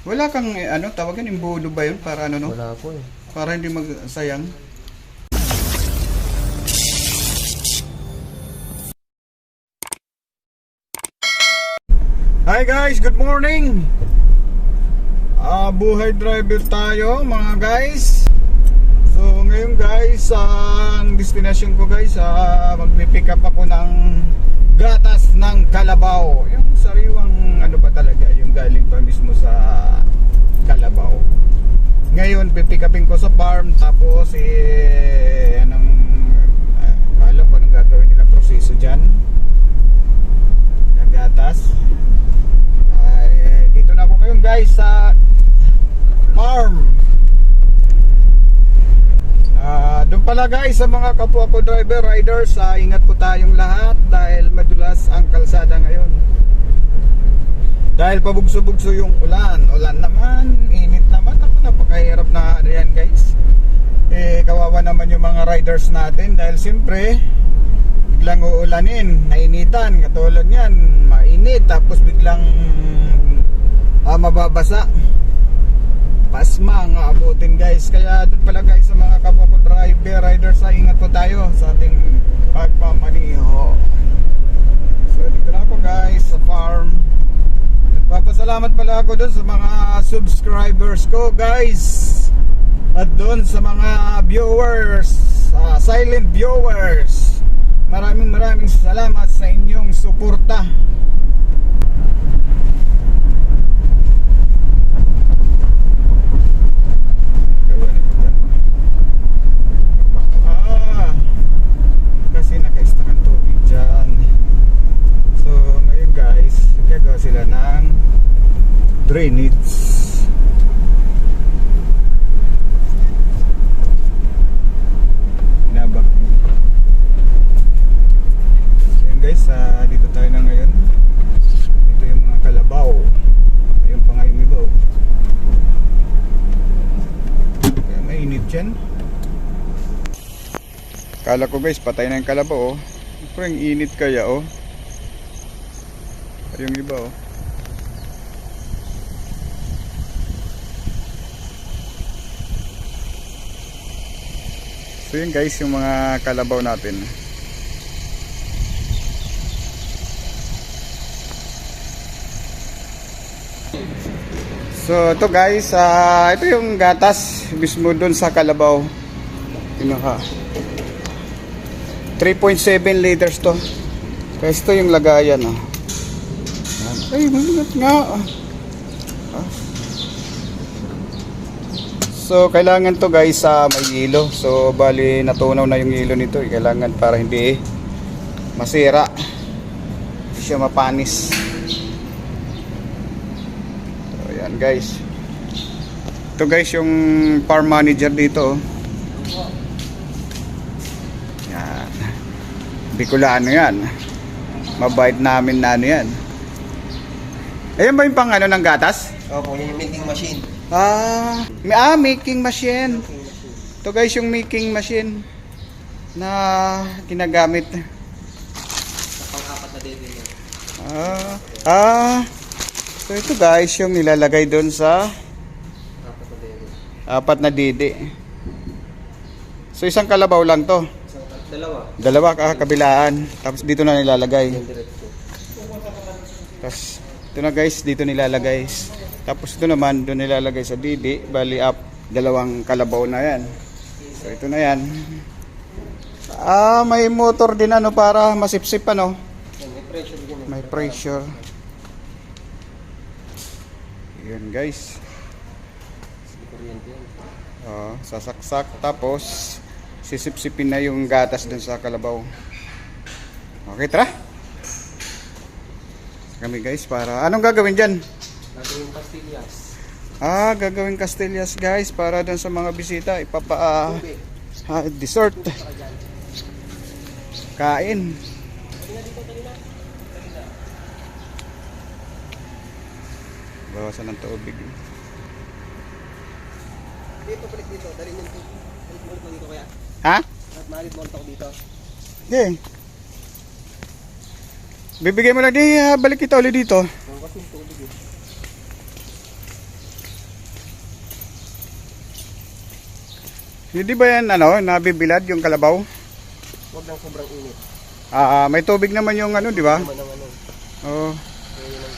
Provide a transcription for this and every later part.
Wala kang eh, ano, tawagan yung bulo ba yun para ano no? Wala po eh. Para hindi magsayang. Hi guys, good morning. Ah, buhay driver tayo mga guys. So ngayon guys, ang destination ko guys, ah, magpi-pick up ako ng gatas ng Kalabaw. Yung sariwang ano ba talaga, yung galing pa mismo sa Kalabaw. Ngayon, pipick upin ko sa farm tapos guys sa mga kapwa ko driver riders, ah, ingat po tayong lahat dahil madulas ang kalsada ngayon. Dahil pabugso-bugso yung ulan. Ulan naman, init naman. Ako, napakahirap na ano yan guys. Eh, kawawa naman yung mga riders natin dahil siyempre, biglang uulanin, nainitan, katulad yan, mainit, tapos biglang ah, mababasa. Pasma ang aabutin guys. Kaya doon pala guys sa mga kapwa ko driver, riders, ah, ingat po tayo sa ating pagpamaniho. So dito na ako guys sa farm. Nagpapasalamat pala ako doon sa mga subscribers ko guys. At doon sa mga viewers, ah, silent viewers. Maraming maraming salamat sa inyong suporta. Ah, kasi naka-stack ang tubig dyan. So, ngayon guys, gagawa sila ng drainage. Nabak. Ayan guys, ah, dito tayo ngayon. Ito yung kalabaw. Yung iba. oh. Kaya mainit dyan. Kala ko guys, patay na yung kalabaw oh. Pero yung init kaya oh. Yung iba oh. So yun guys, yung mga kalabaw natin. So ito guys, ah, ito yung gatas mismo doon sa kalabaw. Kinuha. 3.7 liters to. Kaya ito yung lagayan oh. Ay, mabigat nga. ah. So, kailangan to guys sa may hilo. So, bali natunaw na yung hilo nito. eh. Kailangan para hindi masira. Hindi siya mapanis. So, yan guys. Ito guys yung farm manager dito. oh. Yan. Bicolano yan. Mabait namin na ano yan. Ayan ba yung pang ano ng gatas? Opo, yun yung milking machine. Ah, may, ah, making machine. Ito guys yung making machine na ginagamit. Sa pang-apat na din yun. Ah, ah. So ito guys yung nilalagay doon sa Apat na din. apat na didi. So isang kalabaw lang to. Isang dalawa. Dalawa kakabilaan. Tapos dito na nilalagay. Tapos ito na guys, dito nilalagay. Tapos ito naman, doon nilalagay sa didi. Bali up, dalawang kalabaw na yan. So ito na yan. Ah, may motor din ano para masipsip ano. May pressure. May pressure. Yan guys. Oh, sasaksak tapos sisipsipin na yung gatas dun sa kalabaw. Okay, tara. Kami guys para anong gagawin diyan? Gagawin pastillas. Ah, gagawin Castillas guys para dun sa mga bisita ipapa Tubig. ah, dessert. Kain. Bawasan ng tubig. Dito, balik dito. Dali dito. Balik mo dito kaya. Ha? At maalit mo ako dito. Hindi. Bibigay mo lang di ah, balik kita ulit dito. Kasing tubig eh. Hindi ba yan ano, nabibilad yung kalabaw? Huwag lang sobrang init. Ah, ah, may tubig naman yung ano, di ba? Naman ang ano. Oo. Yun ang.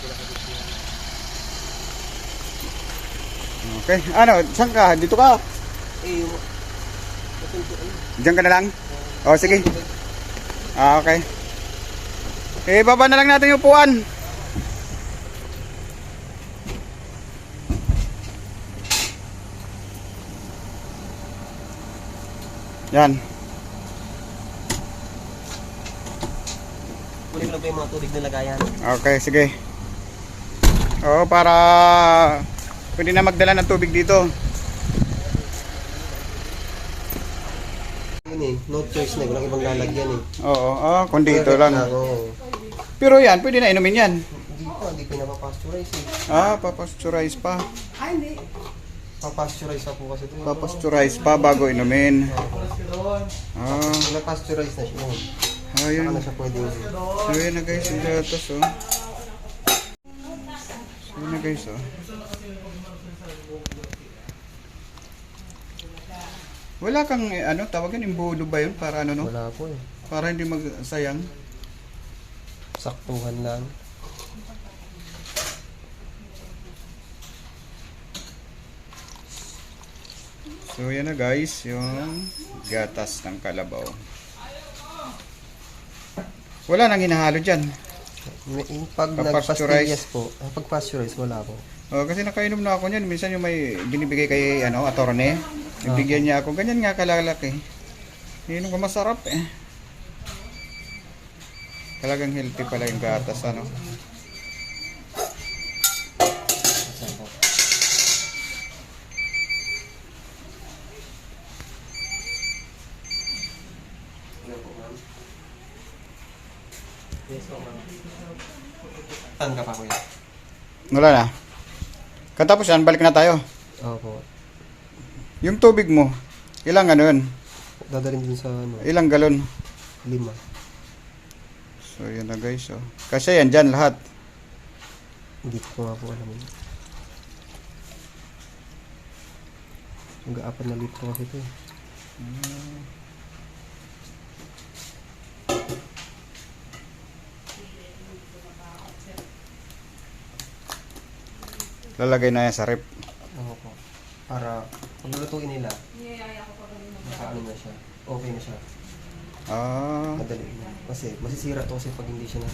Okay. Ano, saan ka? Dito ka? Eh, yung... Ano? Diyan ka na lang? Oh, sige. Ah, okay. Eh, baba na lang natin yung upuan. Yan. Kunin lang po yung mga tubig na lagayan. Okay, sige. Oo, para pwede na magdala ng tubig dito. Yun eh, no choice na. Walang ibang lalagyan eh. Oo, ah, kundi ito lang. Oo. Pero yan, pwede na inumin yan. Hindi pa, hindi pinapapasturize eh. Ah, papasteurize pa. Papasturize pa po kasi ito. Papasteurize pa bago inumin. Ah, Pinapasturize na siya. Saka ayun. na siya pwedeng... So yun na guys, yung gatas oh. So yun na guys oh. Wala kang eh, ano, tawagan imbudo ba yun para ano no? Wala po eh. Para hindi magsayang. Saktuhan lang. So yan na guys, yung gatas ng kalabaw. Wala nang hinahalo yung Pag nagpastillas po, ah, pag pasteurize, wala po. Oh, kasi nakainom na ako niyan. Minsan yung may binibigay kay ano, attorney. Bibigyan niya ako. Ganyan nga kalalaki. Yun ko masarap eh. Talagang healthy pala yung gatas ano. Saan po? Ano po, ma'am? Yes po, ma'am. Saan ka pa, kuya? Wala na. Katapos yan, balik na tayo. Opo. Yung tubig mo, ilang ano yun? Dadalhin din sa ano, Ilang galon? lima. So yun na guys. Oh. Kasi yan dyan lahat. Hindi ko nga po alam yun. Mag-aapat na litro kasi ito eh. Lalagay na yan sa rep. Oo po. Para pag lulutuin nila, nakaano na siya. Okay na siya. Ah. Madali na. Kasi masisira to kasi pag hindi siya na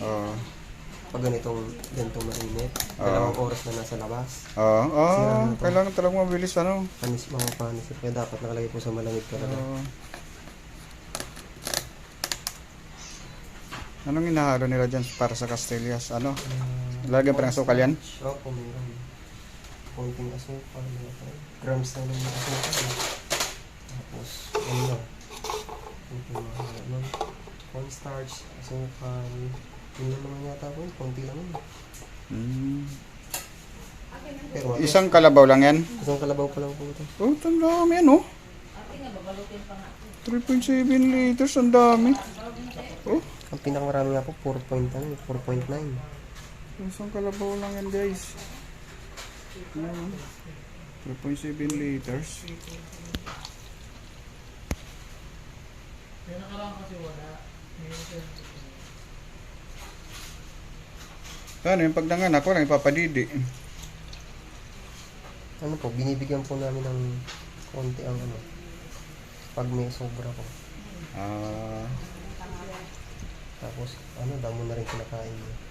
Oh. Pag ganitong ganitong mainit, Oo. dalawang oras na nasa labas. Oh, Sira oh, na to. kailangan talagang mabilis ano. Panis, mga panis. Kaya dapat nakalagay po sa malamig talaga. Oh. Anong inahalo nila dyan para sa Castillas? Ano? Lagyan pa ng asukal yan? Oo, po, meron. Konting asukal. Grams na lang yung asukal. eh. Tapos, ano na. Ano. Cornstarch, asukal. Yun lang naman yata po. Konti lang yun. Hmm. Pero ano, Isang kalabaw lang yan? isang kalabaw pa lang po ito. Oh, ang dami yan oh. 3.7 liters, ang dami. Oh, Ang pinakamarami nga po, 4 point, ano, 4.9. isang kalabaw lang yan guys. Ayan, 3.7 liters. Ano yung pagdangan ako lang ipapadidi. Ano po, binibigyan po namin ng konti ang ano. Pag may sobra po. Ah, Tapos, ano, damo na rin kinakain niya.